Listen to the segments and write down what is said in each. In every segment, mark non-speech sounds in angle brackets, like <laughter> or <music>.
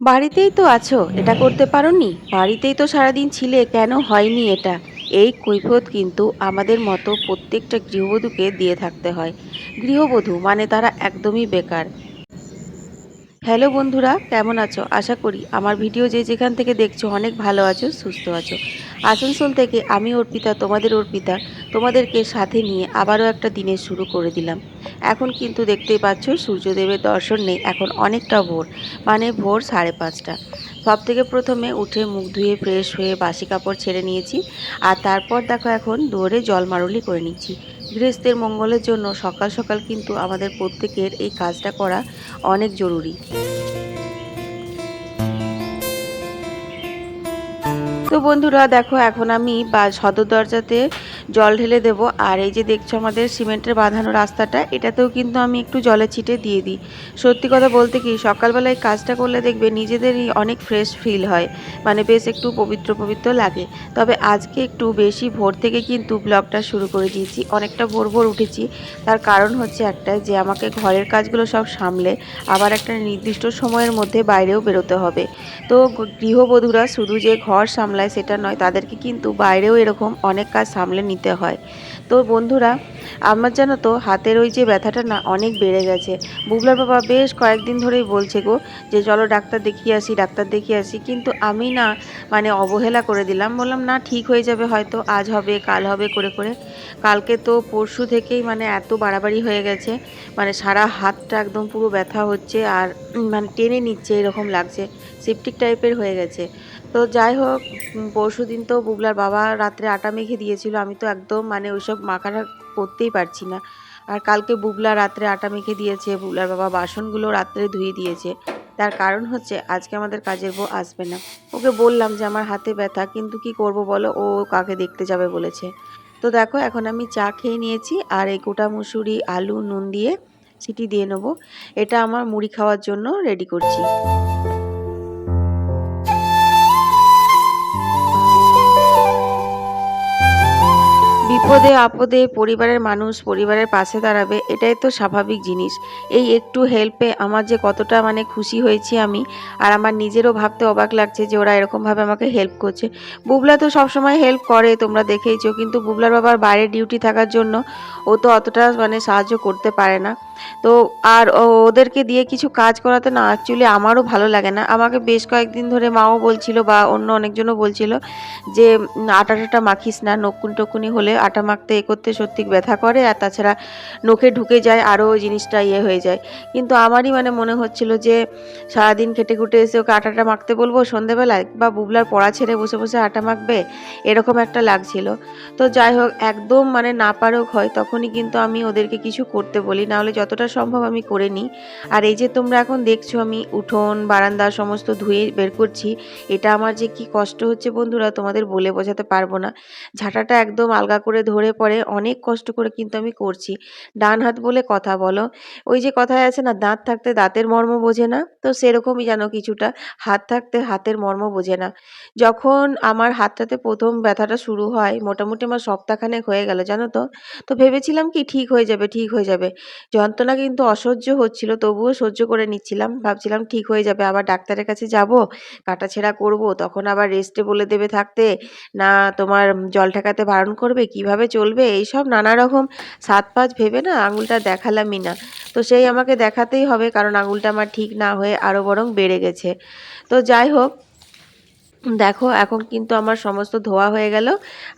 বাড়িতেই তো আছো, এটা করতে পারোনি? বাড়িতেই তো সারাদিন ছিলে, কেন হয়নি এটা? এই কৈফত কিন্তু আমাদের মতো প্রত্যেকটা গৃহবধূকে দিয়ে থাকতে হয়। গৃহবধূ মানে তারা একদমই বেকার। হ্যালো বন্ধুরা, কেমন আছো? আশা করি আমার ভিডিও যে যেখান থেকে দেখছ অনেক ভালো আছো, সুস্থ আছো। আসানসোল থেকে আমি অর্পিতা, তোমাদের অর্পিতা, তোমাদেরকে সাথে নিয়ে আবারও একটা দিনের শুরু করে দিলাম। এখন কিন্তু দেখতেই পাচ্ছ সূর্যদেবের দর্শন নেই, এখন অনেকটা ভোর মানে ভোর সাড়ে পাঁচটা। সব থেকে প্রথমে উঠে মুখ ধুয়ে ফ্রেশ হয়ে বাসি কাপড় ছেড়ে নিয়েছি, আর তারপর দেখো এখন দৌড়ে জল মারুলি করে নিচ্ছি। গৃহস্থের মঙ্গলের জন্য সকাল সকাল কিন্তু আমাদের প্রত্যেকের এই কাজটা করা অনেক জরুরি। তো বন্ধুরা, দেখো, এখন আমি বা সদর দরজাতে জল ঢেলে দেব। আর এই যে দেখছ আমাদের সিমেন্টের বাঁধানো রাস্তাটা, এটাতেও কিন্তু আমি একটু জলে ছিটে দিয়ে দিই। সত্যি কথা বলতে কি, সকালবেলায় কাজটা করলে দেখবে নিজেদেরই অনেক ফ্রেশ ফিল হয়। মানে বেশ একটু পবিত্র পবিত্র লাগে। তবে আজকে একটু বেশি ভোর থেকে কিন্তু ব্লগটা শুরু করে দিয়েছি। অনেকটা ভোর ভোর উঠেছি। তার কারণ হচ্ছে একটা যে, আমাকে ঘরের কাজগুলো সব সামলে আবার একটা নির্দিষ্ট সময়ের মধ্যে বাইরেও বেরোতে হবে। তো গৃহবধূরা শুধু যে ঘর সামলায় সেটা নয়, তাদেরকে কিন্তু বাইরেও এরকম অনেক কাজ সামলে নিতে হয়। তো বন্ধুরা, আমার জানো তো, হাতের ওই যে ব্যথাটা না অনেক বেড়ে গেছে। বুবলার বাবা বেশ কয়েকদিন ধরেই বলছে গো যে, চলো ডাক্তার দেখিয়ে আসি, ডাক্তার দেখিয়ে আসি। কিন্তু আমি না মানে অবহেলা করে দিলাম। বললাম, না, ঠিক হয়ে যাবে হয়তো, আজ হবে, কাল হবে, করে করে। কালকে তো পরশু থেকেই মানে এত বাড়াবাড়ি হয়ে গেছে মানে সারা হাতটা একদম পুরো ব্যথা হচ্ছে আর মানে টেনে নিচ্ছে, এরকম লাগছে। সেপটিক টাইপের হয়ে গেছে। তো যাই হোক পরশু দিন তো বুবলার বাবা রাত্রে আটা মেখে দিয়েছিল। আমি তো একদম মানে ওইসব মাখাটা করতেই পারছি না। আর কালকে বুবলা রাত্রে আটা মেখে দিয়েছে, বুবলার বাবা বাসনগুলো রাত্রে ধুয়ে দিয়েছে। তার কারণ হচ্ছে, আজকে আমাদের কাজের বউ আসবে না। ওকে বললাম যে, আমার হাতে ব্যথা, কিন্তু কি করব বলো? ও কাকে দেখতে যাবে? বলেছে। তো দেখো, এখন আমি চা খেয়ে নিয়েছি আর এই গোটা মুসুরি, আলু, নুন দিয়ে সিটি দিয়ে নেব। এটা আমার মুড়ি খাওয়ার জন্য রেডি করছি। বিপদে আপদে পরিবারের মানুষ পরিবারের পাশে দাঁড়াবে, এটাই তো স্বাভাবিক জিনিস। এই একটু হেল্পে আমার যে কতটা মানে খুশি হয়েছি আমি, আর আমার নিজেরও ভাবতে অবাক লাগছে যে ওরা এরকমভাবে আমাকে হেল্প করছে। বুবলা তো সবসময় হেল্প করে, তোমরা দেখেইছো, কিন্তু বুবলার বাবার বাইরে ডিউটি থাকার জন্য ও তো অতটা মানে সাহায্য করতে পারে না। তো আর ওদেরকে দিয়ে কিছু কাজ করাতে না অ্যাকচুয়ালি আমারও ভালো লাগে না। আমাকে বেশ কয়েকদিন ধরে মাও বলছিল বা অন্য অনেকজনও বলছিল যে আটা টাটা মাখিস না, নকুন টকুনি হলে আটা মাখতে এ করতে সত্যি ব্যথা করে আর তাছাড়া নখে ঢুকে যায় আরও জিনিসটা ইয়ে হয়ে যায়। কিন্তু আমারই মানে মনে হচ্ছিল যে, সারাদিন খেটে খুটে এসে ওকে আটাটা মাখতে বলব, সন্ধেবেলায় বা বুবলার পড়া ছেড়ে বসে বসে আটা মাখবে, এরকম একটা লাগছিল। তো যাই হোক, একদম মানে না পারক হয়, তখনই কিন্তু আমি ওদেরকে কিছু করতে বলি, নাহলে যতটা সম্ভব আমি করে নিই। আর এই যে তোমরা এখন দেখছ আমি উঠোন, বারান্দা সমস্ত ধুয়ে বের করছি, এটা আমার যে কি কষ্ট হচ্ছে বন্ধুরা তোমাদের বলে বোঝাতে পারব না। ঝাঁটাটা একদম আলগা করে ধরে পড়ে অনেক কষ্ট করে কিন্তু আমি করছি। ডান হাত বলে কথা বলো। ওই যে কথায় আছে না, দাঁত থাকতে দাঁতের মর্ম বোঝে না, তো সেরকমই যেন কিছুটা। হাত থাকতে হাতের মর্ম বোঝে না। যখন আমার হাতটাতে প্রথম ব্যথাটা শুরু হয়, মোটামুটি আমার সপ্তাহখানেক হয়ে গেল, জানো তো। তো ভেবেছিলাম কি ঠিক হয়ে যাবে, ঠিক হয়ে যাবে। যন্ত্রণা কিন্তু অসহ্য হচ্ছিল, তবুও সহ্য করে নিচ্ছিলাম। ভাবছিলাম ঠিক হয়ে যাবে, আবার ডাক্তারের কাছে যাব কাটাছেঁড়া করব, তখন আবার রেস্টে বলে দেবে থাকতে, না, তোমার জল ঠেকাতে বারণ করবে, কীভাবে চলবে? এইসব নানা রকম সাত পাঁচ ভেবে না আঙুলটা দেখালামই না। তো সেই আমাকে দেখাতেই হবে, কারণ আঙুলটা আমার ঠিক না হয়ে আরও বরং বেড়ে গেছে। তো যাই হোক দেখো, এখন কিন্তু আমার সমস্ত ধোয়া হয়ে গেল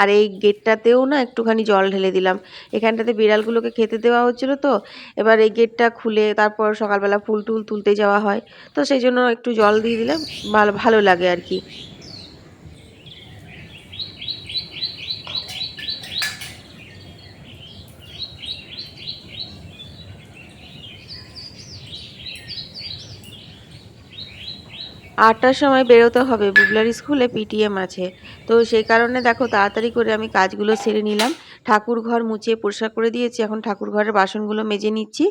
আর এই গেটটাতেও না একটুখানি জল ঢেলে দিলাম। এখানটাতে বিড়ালগুলোকে খেতে দেওয়া হচ্ছিল তো। এবার এই গেটটা খুলে তারপর সকালবেলা ফুল টুল তুলতে যাওয়া হয়। তো সেই জন্য একটু জল দিয়ে দিলাম, ভালো ভালো লাগে আর কি। আটটার সময় বেরোতে হবে। বুবলার স্কুলে পিটিএম আছে। তো সেই কারণে দেখো, তাড়াতাড়ি করে আমি কাজগুলো সেরে নিলাম। ঠাকুর ঘর মুছে পরিষ্কার করে দিয়েছি। এখন ঠাকুর ঘরের বাসনগুলো মেজে নিচ্ছি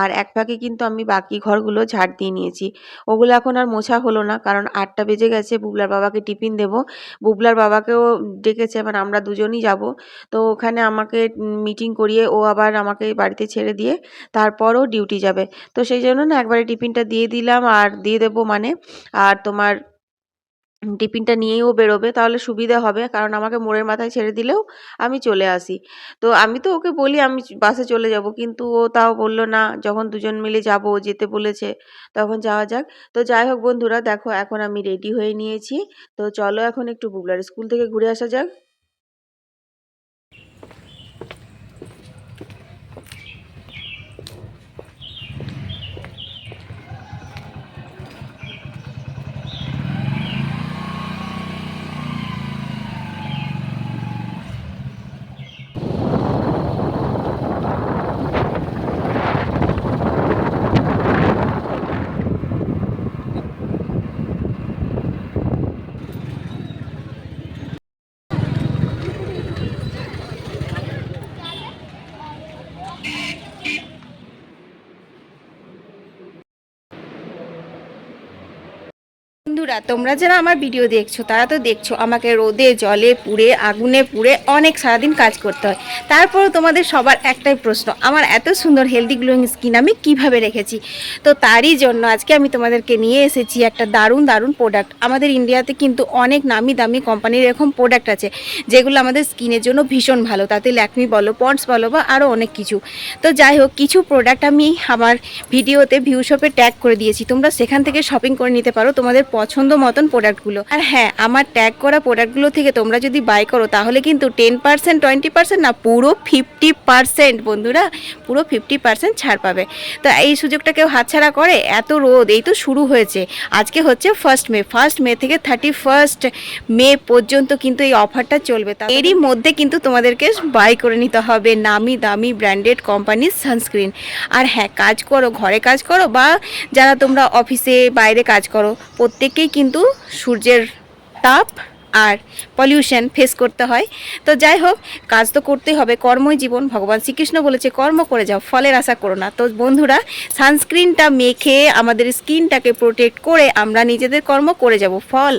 আর এক ফাঁকে কিন্তু আমি বাকি ঘরগুলো ঝাড় দিয়ে নিয়েছি। ওগুলো এখন আর মোছা হলো না কারণ আটটা বেজে গেছে, বুবলার বাবাকে টিফিন দেবো। বুবলার বাবাকেও ডেকেছে মানে আমরা দুজনই যাব। তো ওখানে আমাকে মিটিং করিয়ে ও আবার আমাকে বাড়িতে ছেড়ে দিয়ে তারপরও ডিউটি যাবে। তো সেই জন্য না একবারে টিফিনটা দিয়ে দিলাম আর দিয়ে দেবো মানে। আর তোমার টিফিনটা নিয়েও বেরোবে, তাহলে সুবিধা হবে। কারণ আমাকে মোড়ের মাথায় ছেড়ে দিলেও আমি চলে আসি। তো আমি তো ওকে বলি আমি বাসে চলে যাব, কিন্তু ও তাও বলল না। যখন দুজন মিলে যাব যেতে বলেছে, তখন যাওয়া যাক। তো যাই হোক বন্ধুরা, দেখো এখন আমি রেডি হয়ে নিয়েছি। তো চলো এখন একটু বুবলার স্কুল থেকে ঘুরে আসা যাক। বন্ধুরা, তোমরা যারা আমার ভিডিও দেখছ, তারা তো দেখছ আমাকে রোদে, জলে পুড়ে, আগুনে পুড়ে অনেক সারাদিন কাজ করতে হয়। তারপরও তোমাদের সবার একটাই প্রশ্ন, আমার এত সুন্দর হেলদি গ্লোয়িং স্কিন আমি কীভাবে রেখেছি? তো তারই জন্য আজকে আমি তোমাদেরকে নিয়ে এসেছি একটা দারুণ দারুণ প্রোডাক্ট আমাদের ইন্ডিয়াতে কিন্তু অনেক নামি দামি কোম্পানির এরকম প্রোডাক্ট আছে, যেগুলো আমাদের স্কিনের জন্য ভীষণ ভালো। তাতে ল্যাকমি বলো পন্ডস বলো বা আরও অনেক কিছু। তো যাই হোক, কিছু প্রোডাক্ট আমি আমার ভিডিওতে ভিউ শপে ট্যাগ করে দিয়েছি। তোমরা সেখান থেকে শপিং করে নিতে পারো। তোমাদের পছন্দ মতন প্রোডাক্টগুলো আর হ্যাঁ আমার ট্যাগ করা প্রোডাক্টগুলো থেকে তোমরা যদি বাই করো, তাহলে কিন্তু টেন পার্সেন্ট টোয়েন্টি পার্সেন্ট না, পুরো ফিফটি পার্সেন্ট বন্ধুরা, পুরো ফিফটি পার্সেন্ট ছাড় পাবে। তো এই সুযোগটা কেউ হাতছাড়া করে, এত রোদ, এই তো শুরু হয়েছে। আজকে হচ্ছে ফার্স্ট মে ফার্স্ট মে থেকে থার্টি ফার্স্ট মে পর্যন্ত কিন্তু এই অফারটা চলবে। তা এরই মধ্যে কিন্তু তোমাদেরকে বাই করে নিতে হবে নামি দামি ব্র্যান্ডেড কোম্পানির সানস্ক্রিন আর হ্যাঁ কাজ করো, ঘরে কাজ করো বা যারা তোমরা অফিসে বাইরে কাজ করো, প্রত্যেককেই কিন্তু সূর্যের তাপ আর পলিউশন ফেস করতে হয়। তো যাই হোক, কাজ তো করতেই হবে, কর্মই জীবন। ভগবান শ্রীকৃষ্ণ বলেছে, কর্ম করে যাও, ফলের আশা করো না। তো বন্ধুরা সানস্ক্রিনটা মেখে আমাদের স্কিনটাকে প্রোটেক্ট করে আমরা নিজেদের কর্ম করে যাব, ফল।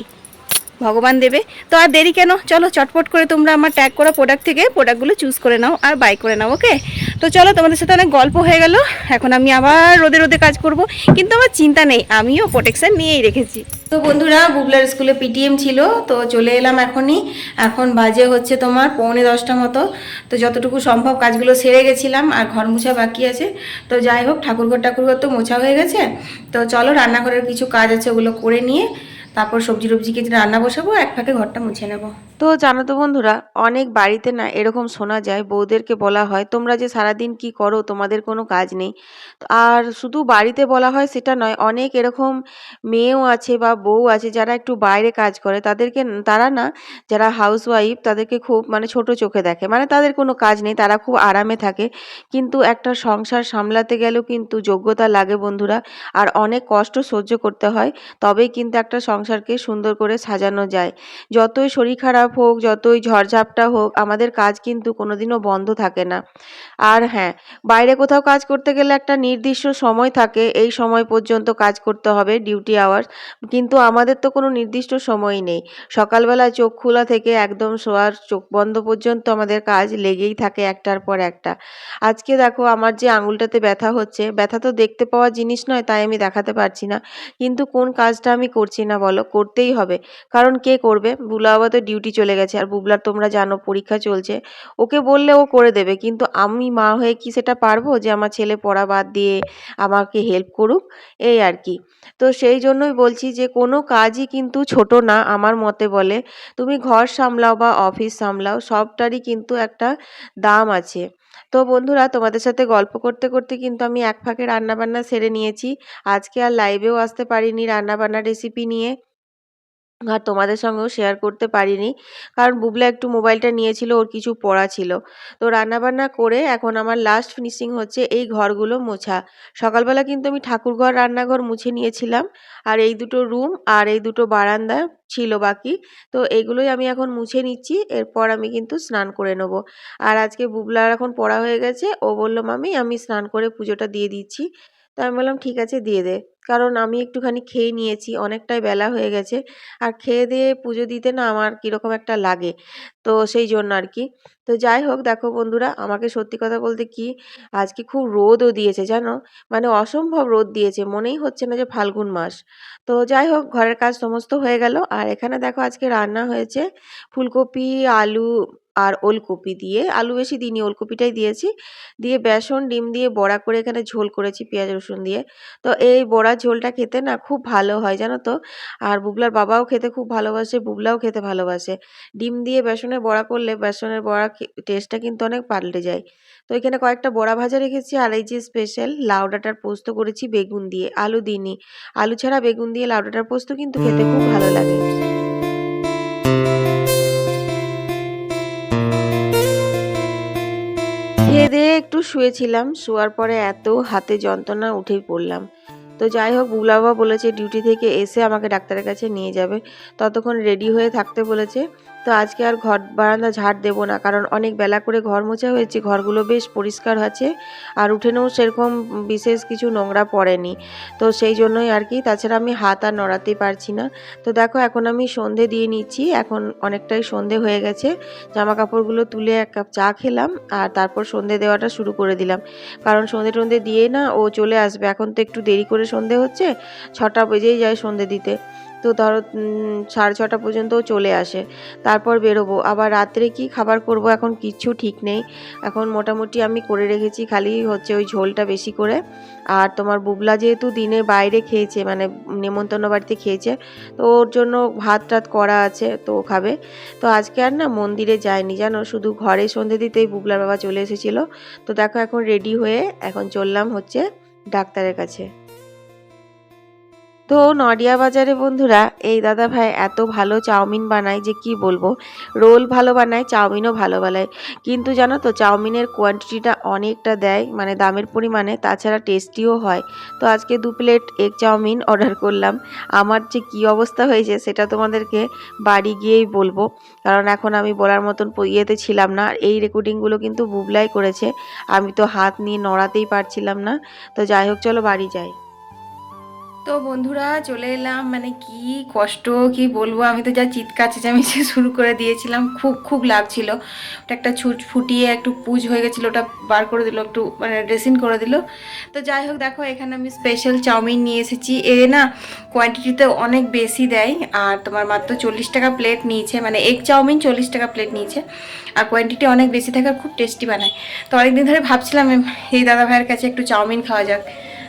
ভগবান দেবে। তো আর দেরি কেন? চলো চটপট করে তোমরা আমার ট্যাগ করা প্রোডাক্ট থেকে প্রোডাক্টগুলো চুজ করে নাও আর বাই করে নাও ওকে তো চলো, তোমাদের সাথে অনেক গল্প হয়ে গেল। এখন আমি আবার রোদে রোদে কাজ করব। কিন্তু আমার চিন্তা নেই, আমিও প্রোটেকশন নিয়েই রেখেছি। তো বন্ধুরা, বুবলার স্কুলে পিটিএম ছিল, তো চলে এলাম এখনই। এখন বাজে হচ্ছে তোমার পৌনে দশটা মতো। তো যতটুকু সম্ভব কাজগুলো সেরে গেছিলাম, আর ঘর মোছা বাকি আছে। তো যাই হোক ঠাকুরঘর ঠাকুরঘর তো মোছা হয়ে গেছে। তো চলো, রান্নাঘরের কিছু কাজ আছে ওগুলো করে নিয়ে, তারপর সবজি টবজি কিছু রান্না বসাবো, এক ফাঁকে ঘরটা মুছে নেব। তো জানো তো বন্ধুরা, অনেক বাড়িতে না এরকম শোনা যায়, বউদেরকে বলা হয়, তোমরা যে সারাদিন কি করো, তোমাদের কোনো কাজ নেই। আর শুধু বাড়িতে বলা হয় সেটা নয়, অনেক এরকম মেয়েও আছে বা বউ আছে যারা একটু বাইরে কাজ করে, তাদেরকে তারা না, যারা হাউসওয়াইফ তাদেরকে খুব মানে ছোট চোখে দেখে। মানে তাদের কোনো কাজ নেই, তারা খুব আরামে থাকে। কিন্তু একটা সংসার সামলাতে গেলেও কিন্তু যোগ্যতা লাগে বন্ধুরা, আর অনেক কষ্ট সহ্য করতে হয়। তবেই কিন্তু একটা সংসারকে সুন্দর করে সাজানো যায়। যতই শরীর খারাপ হোক, যতই ঝড়ঝাপটা হোক, আমাদের কাজ কিন্তু কোনোদিনও বন্ধ থাকে না। আর হ্যাঁ বাইরে কোথাও কাজ করতে গেলে একটা নির্দিষ্ট সময় থাকে, এই সময় পর্যন্ত কাজ করতে হবে, ডিউটি আওয়ার্স। কিন্তু আমাদের তো কোনো নির্দিষ্ট সময়ই নেই। সকালবেলা চোখ খোলা থেকে একদম শোয়ার চোখ বন্ধ পর্যন্ত আমাদের কাজ লেগেই থাকে একটার পর একটা। আজকে দেখো আমার যে আঙুলটাতে ব্যথা হচ্ছে, ব্যথা তো দেখতে পাওয়া জিনিস নয়, তাই আমি দেখাতে পারছি না। কিন্তু কোন কাজটা আমি করছি না বলো, করতেই হবে। কারণ কে করবে? বুলা বাবা তো ডিউটি চলে গেছে। আর বুবলার তোমরা জানো, পরীক্ষা চলছে। ওকে বললে ও করে দেবে, কিন্তু আমি মা হয়ে কি সেটা পারব যে আমার ছেলে পড়া বাদ দিয়ে আমাকে হেল্প করুক? এই আর কি। তো সেই জন্যই বলছি যে কোনো কাজই কিন্তু ছোট না, আমার মতে বলে। তুমি ঘর সামলাও বা অফিস সামলাও, সবটারই কিন্তু একটা দাম আছে। তো বন্ধুরা, তোমাদের সাথে গল্প করতে করতে কিন্তু আমি এক ফাঁকে রান্নাবান্না সেরে নিয়েছি। আজকে আর লাইভেও আসতে পারিনি রান্নাবান্না রেসিপি নিয়ে। আর তোমাদের সঙ্গেও শেয়ার করতে পারিনি। কারণ বুবলা একটু মোবাইলটা নিয়েছিল, ওর কিছু পড়া ছিল। তো রান্নাবান্না করে এখন আমার লাস্ট ফিনিশিং হচ্ছে এই ঘরগুলো মোছা। সকালবেলা কিন্তু আমি ঠাকুরঘর, রান্নাঘর মুছে নিয়েছিলাম। আর এই দুটো রুম আর এই দুটো বারান্দা ছিল বাকি। তো এগুলোই আমি এখন মুছে নিচ্ছি, এরপর আমি কিন্তু স্নান করে নেব। আর আজকে বুবলার এখন পড়া হয়ে গেছে, ও বলল, মামি, আমি স্নান করে পুজোটা দিয়ে দিচ্ছি। তো আমি বললাম, ঠিক আছে, দিয়ে দে। কারণ আমি একটুখানি খেয়ে নিয়েছি, অনেকটাই বেলা হয়ে গেছে। আর খেয়ে দিয়ে পুজো দিতে না আমার কীরকম একটা লাগে, তো সেই জন্য আর কি। তো যাই হোক, দেখো বন্ধুরা, আমাকে সত্যি কথা বলতে কি, আজকে খুব রোদও দিয়েছে, জানো? মানে অসম্ভব রোদ দিয়েছে, মনেই হচ্ছে না যে ফাল্গুন মাস। তো যাই হোক, ঘরের কাজ সমস্ত হয়ে গেল। আর এখানে দেখো, আজকে রান্না হয়েছে ফুলকপি, আলু আর ওলকপি দিয়ে, আলু বেশি দিইনি, ওলকপিটাই দিয়েছি। দিয়ে বেসন, ডিম দিয়ে বড়া করে এখানে ঝোল করেছি পেঁয়াজ, রসুন দিয়ে। তো এই বড়া ঝোলটা খেতে না খুব ভালো হয়, জানো তো? আর বুবলার বাবাও খেতে খুব ভালোবাসে, বুবলাও খেতে ভালোবাসে। ডিম দিয়ে বেসনের বড়া করলে বেসনের বড়া টেস্টটা কিন্তু অনেক পাল্টে যায়। তো এখানে কয়েকটা বড়া ভাজা রেখেছি, আর এই যে স্পেশাল লাউ ডাঁটার পোস্ত করেছি বেগুন দিয়ে, আলু দিইনি। আলু ছাড়া বেগুন দিয়ে লাউ ডাঁটার পোস্ত কিন্তু খেতে খুব ভালো লাগে। শুয়েছিলাম, শোয়ার পরে এত হাতে যন্ত্রণা উঠেই পড়লাম। তো যাই হোক বুলাবা বলেছে, ডিউটি থেকে এসে আমাকে ডাক্তারের কাছে নিয়ে যাবে। ততক্ষণ রেডি হয়ে থাকতে বলেছে তো আজকে আর ঘর বারান্দা ঝাড় দেবো না, কারণ অনেক বেলা করে ঘর মোছা হয়েছে, ঘরগুলো বেশ পরিষ্কার আছে, আর উঠেনেও সেরকম বিশেষ কিছু নোংরা পড়েনি। তো সেই জন্যই আর কি, তাছাড়া আমি হাত আর নড়াতে পারছি না। তো দেখো, এখন আমি সন্ধে দিয়ে নিচ্ছি, এখন অনেকটাই সন্ধে হয়ে গেছে জামা কাপড়গুলো তুলে এক কাপ চা খেলাম, আর তারপর সন্ধে দেওয়াটা শুরু করে দিলাম। কারণ সন্ধে টন্ধে দিয়ে না, ও চলে আসবে, এখন তো একটু দেরি করে সন্ধে হচ্ছে, ছটা বেজেই যায় সন্ধে দিতে। তো ধরো সাড়ে ছটা পর্যন্তও চলে আসে। তারপর বেরোবো। আবার রাত্রে কি খাবার করব এখন কিচ্ছু ঠিক নেই। এখন মোটামুটি আমি করে রেখেছি খালি হচ্ছে ওই ঝোলটা বেশি করে। আর তোমার বুবলা যেহেতু দিনে বাইরে খেয়েছে মানে নেমন্তন্ন বাড়িতে খেয়েছে, তো ওর জন্য ভাত টাত করা আছে, তো ও খাবে। তো আজকে আর না মন্দিরে যায়নি, জানো? শুধু ঘরে সন্ধে দিতেই বুবলার বাবা চলে এসেছিল। তো দেখো এখন রেডি হয়ে এখন চললাম হচ্ছে ডাক্তারের কাছে। তো নডিয়া বাজারে বন্ধুরা, এই দাদা ভাই এত ভালো চাউমিন বানায় যে কি বলব? রোল ভালো বানায়, চাউমিনও ভালো বানায়। কিন্তু জানো তো, চাউমিনের কোয়ান্টিটিটা অনেকটা দেয় মানে দামের পরিমাণে, তাছাড়া টেস্টিও হয়। তো আজকে দু প্লেট এগ চাউমিন অর্ডার করলাম। আমার যে কি অবস্থা হয়েছে সেটা তোমাদেরকে বাড়ি গিয়েই বলব। কারণ এখন আমি বলার মতন ইয়েতে ছিলাম না, আর এই রেকর্ডিংগুলো কিন্তু বুবলাই করেছে। আমি তো হাত নিয়ে নড়াতেই পারছিলাম না। তো যাই হোক, চলো বাড়ি যাই। তো বন্ধুরা চলে এলাম মানে কি কষ্ট, কি বলব? আমি তো যা চিৎকার, চেঁচামেচি <laughs> শুরু করে দিয়েছিলাম। খুব খুব লাগছিল। ওটা একটা ছুট ফুটিয়ে একটু পুজ হয়ে গেছিল, ওটা বার করে দিল, একটু মানে ড্রেসিং করে দিল। তো যাই হোক, দেখো, এখানে আমি স্পেশাল চাউমিন নিয়ে এসেছি। এ না কোয়ান্টিটিতে অনেক বেশি দেয়। আর তোমার মাত্র চল্লিশ টাকা প্লেট নিয়েছে মানে এগ চাউমিন চল্লিশ টাকা প্লেট নিয়েছে। আর কোয়ান্টিটি অনেক বেশি থাকার খুব টেস্টি বানায়। তো অনেকদিন ধরে ভাবছিলাম, এই দাদা ভাইয়ের কাছে একটু চাউমিন খাওয়া যাক।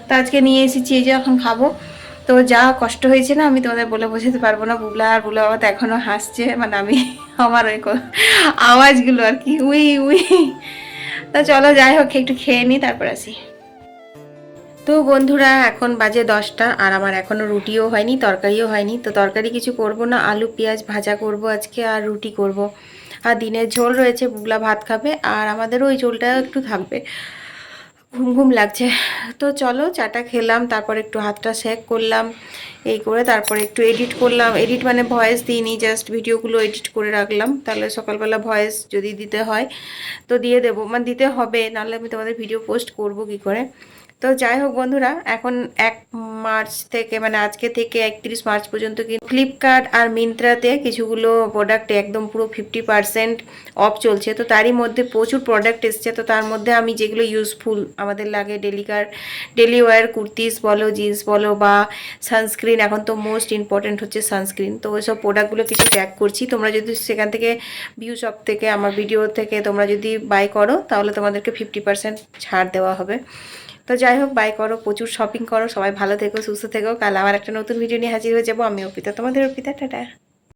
তো আজকে নিয়ে এসেছি, এই যে এখন খাব। তো যা কষ্ট হয়েছে না, আমি তোমাদের বলে বোঝাতে পারব না, বুবলা আর বুবলা বাবা তো এখনও হাসছে মানে আমি <laughs> আমার ওই আওয়াজগুলো আর কি, উই উই। তা চলো যাই হোক, একটু খেয়ে নিই, তারপর আসি। তো বন্ধুরা, এখন বাজে দশটা, আর আমার এখনও রুটিও হয়নি, তরকারিও হয়নি। তো তরকারি কিছু করব না, আলু, পেঁয়াজ ভাজা করব আজকে, আর রুটি করব। আর দিনের ঝোল রয়েছে বুগলা ভাত খাবে, আর আমাদেরও ওই ঝোলটা একটু থাকবে। ঘুম ঘুম লাগছে। তো চলো চাটা খেলাম, তারপর একটু হাতটা শেক করলাম, এই করে তারপর একটু এডিট করলাম। এডিট মানে ভয়েস দিইনি জাস্ট ভিডিওগুলো এডিট করে রাখলাম। তাহলে সকালবেলা ভয়েস যদি দিতে হয়, তো দিয়ে দেবো। মানে দিতে হবে, নাহলে আমি তোমাদের ভিডিও পোস্ট করব কি করে? তো যাই হোক বন্ধুরা, এখন এক মার্চ থেকে মানে আজকে থেকে একত্রিশ মার্চ পর্যন্ত কিন্তু ফ্লিপকার্ট আর মিন্ত্রাতে কিছুগুলো প্রোডাক্ট একদম পুরো ফিফটি পার্সেন্ট অফ চলছে। তো তারই মধ্যে প্রচুর প্রোডাক্ট এসছে। তো তার মধ্যে আমি যেগুলো ইউজফুল আমাদের লাগে ডেলিকার ডেলি ওয়্যার কুর্তিস বলো জিন্স বলো বা সানস্ক্রিন এখন তো মোস্ট ইম্পর্ট্যান্ট হচ্ছে সানস্ক্রিন তো ওই সব প্রোডাক্টগুলো কিছু ট্যাগ করছি। তোমরা যদি সেখান থেকে ভিউ শপ থেকে, আমার ভিডিও থেকে তোমরা যদি বাই করো, তাহলে তোমাদেরকে ফিফটি পার্সেন্ট ছাড় দেওয়া হবে। তো যাই হোক বাই করো, প্রচুর শপিং করো, সবাই ভালো থেকো, সুস্থ থেকো। কাল আবার একটা নতুন ভিডিও নিয়ে হাজির হয়ে যাব। আমি অর্পিতা, তোমাদের অর্পিতা, টাটা।